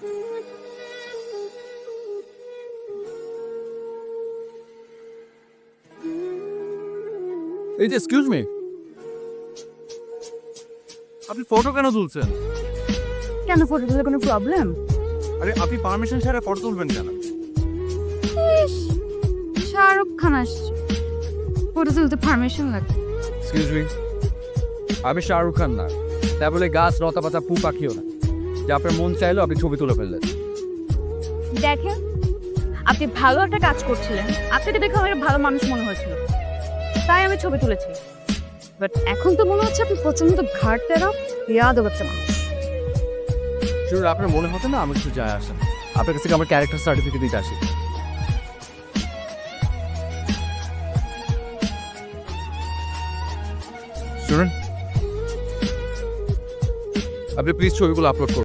এই যে excuse me আপনি ফটো কেন তুলছেন? কেন ফটো তুলে কোনো প্রবলেম আরে আপনি পারমিশন ছাড়া ফটো তুলবেন কেন? শাহরুখ খান আসছে। ফটো তুলতে পারমিশন লাগে। এক্সকিউজ মি আমি শাহরুখ খান না। তা বলে গাছ লতা পাতা পু পাখিও না। যে আপনার মন চাইলো আপনি ছবি তুলে ফেললেন। দেখেন আপনি ভালো একটা কাজ করছিলেন। আপনাকে দেখে আমার ভালো মানুষ মনে হয়েছিল। তাই আমি ছবি তুলেছি। বাট এখন তো মনে হচ্ছে আপনি প্রচণ্ড ঘাটতেরা ইয়াদও একটা মানুষ। শুনুন আপনার মনে হতো না আমি কিছু যায় আসেন আপনার কাছে আমার ক্যারেক্টার সার্টিফিকেট দিতে আসি। শুনুন। আপনি প্লিজ ছবিগুলো আপলোড করুন।